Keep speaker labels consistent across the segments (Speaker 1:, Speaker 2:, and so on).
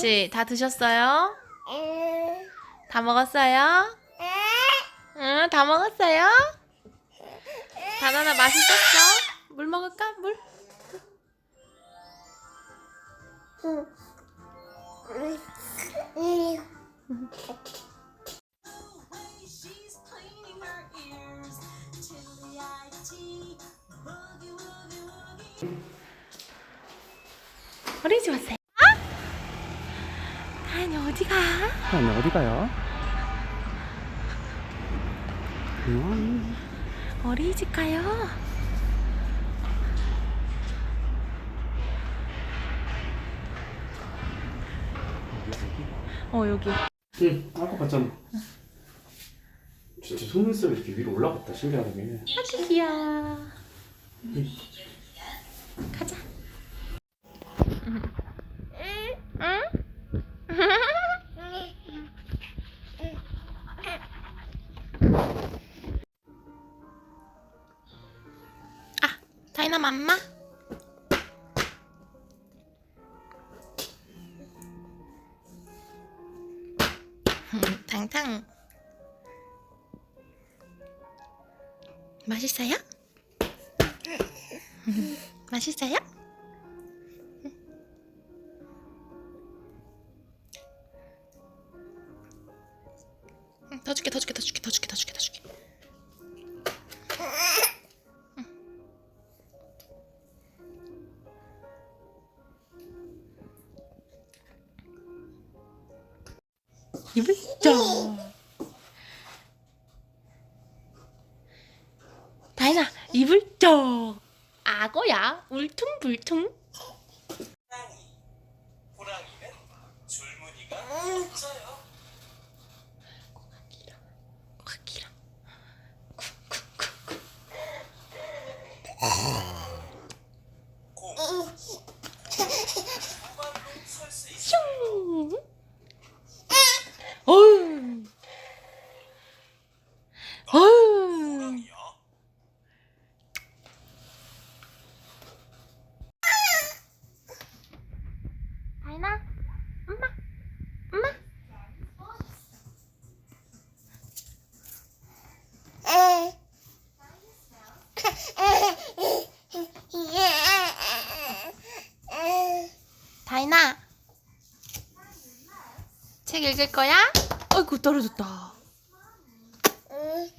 Speaker 1: 씨, 다 드셨어요? 다 먹었어요? 응, 다 먹었어요? 바나나 맛있었어? 물 먹을까? 물?
Speaker 2: She's cleaning her ears. Chilly IT. Boogie woogie woogie.
Speaker 1: 우리 집 왔어요? 아? 다현이 어디 가?
Speaker 3: 아니 어디 가요? 음,
Speaker 1: 어린이집 가요? 어, 여기.
Speaker 3: 응, 아까 봤잖아. 진짜 속눈썹이 이렇게 위로 올라갔다 신기하게.
Speaker 1: 아주 귀여워. 가자. 응? 응? 다이나 맘마? 음, 탕탕. 맛있어요? 맛있어요? 응, 더 줄게 더 줄게 더 줄게 더 줄게 더 줄게 더 줄게 입을 쩍 다이나 입을 쩍. 악어야 울퉁불퉁.
Speaker 4: 호랑이는 줄무늬가 없어요.
Speaker 1: 길어 코가 길어 쿵쿵쿵쿵
Speaker 4: 공. 두 발로 설 수 있어.
Speaker 1: 슝 어휴 어휴
Speaker 4: 호랑이야.
Speaker 1: 다이나 엄마 엄마 다이나 책 읽을 거야? 어이구 떨어졌다 될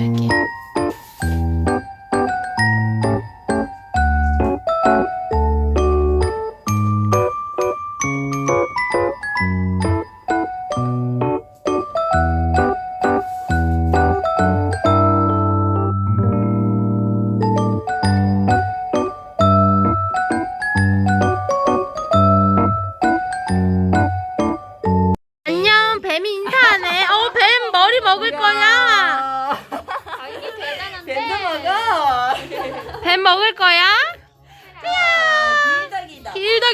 Speaker 1: check it. 뱀 먹을 거야?
Speaker 5: 길다 길다.
Speaker 1: 길다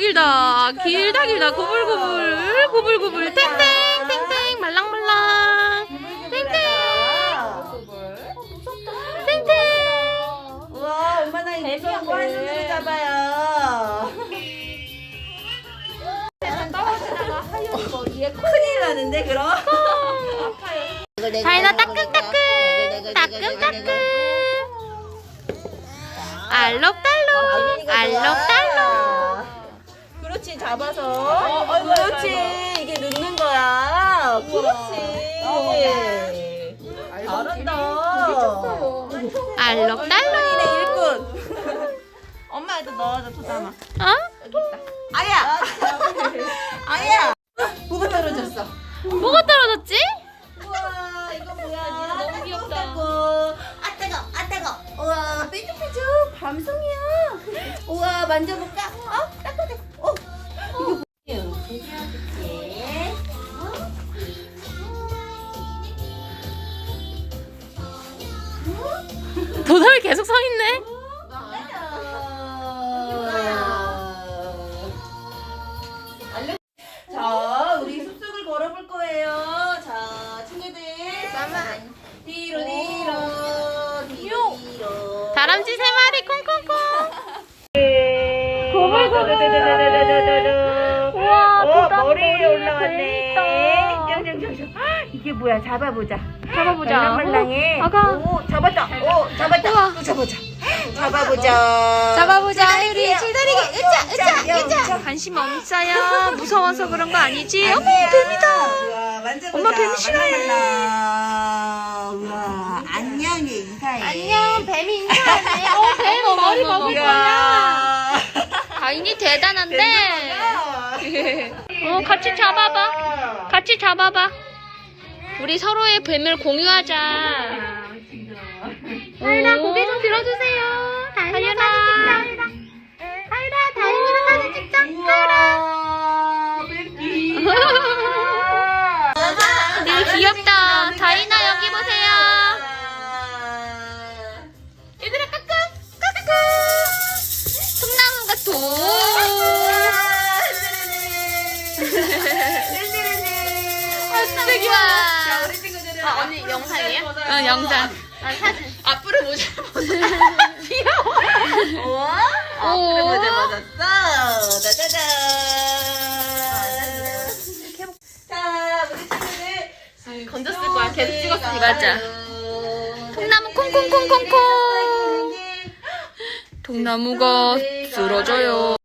Speaker 1: 길다. 길다 구불구불. 구불구불. 탱탱 탱탱 말랑말랑. 탱탱 탱탱
Speaker 5: 우와 얼마나 무서운 거 하는 줄 잡아요. 큰일 나는데 그럼.
Speaker 1: 다이나 따끔따끔 따끔따끔 알록달록 알록달록
Speaker 5: 그렇지 잡아서. 어, 그렇지 이게 넣는 거야. 그렇지. 잘한다.
Speaker 1: 알록달록
Speaker 5: 일꾼. 엄마에도 넣어줘 토담아.
Speaker 6: 어?
Speaker 5: 아야. 아야. 뭐가 떨어졌어?
Speaker 6: 뭐가 떨어졌지?
Speaker 5: 밤송이야. 우와 만져볼까? 어?
Speaker 6: 네.
Speaker 5: 짱짱짱짱. 이게 뭐야? 잡아보자.
Speaker 6: 잡아보자.
Speaker 5: 말랑말랑해.
Speaker 6: 어, 아가.
Speaker 5: 오, 잡았다. 오, 잡았다. 또 잡아보자. 잡아보자.
Speaker 6: 잡아보자, 우리 줄다리기.
Speaker 5: 으짜, 으짜, 으짜.
Speaker 6: 관심 없어요. 무서워서 그런 거 아니지? 어머. 뱀이다. 엄마 뱀 싫어해.
Speaker 5: 우와, 안녕해, 인사해.
Speaker 6: 안녕, 뱀이 인사하네. 어, 뱀 머리 먹을 거야. 다인이 대단한데. 어, 같이 잡아봐. 같이 잡아봐. 우리 서로의 뱀을 공유하자. 다이라 고개 좀 들어주세요. 다이라 사진 찍자. 다이라 다이라 사진 찍자.
Speaker 5: 우와,
Speaker 6: 진짜 귀여워. 아, 언니 영상이에요? 어, 영상. 아, 사진. 앞으로 보자.
Speaker 5: 우와.
Speaker 6: 오.
Speaker 5: 앞으로 모자 맞았어. 짜자잔. 자, 우리 친구들.
Speaker 6: 건졌을 거야. 계속 찍었으니까.
Speaker 5: 맞아.
Speaker 6: 통나무 콩콩콩콩콩. 통나무가 쓰러져요.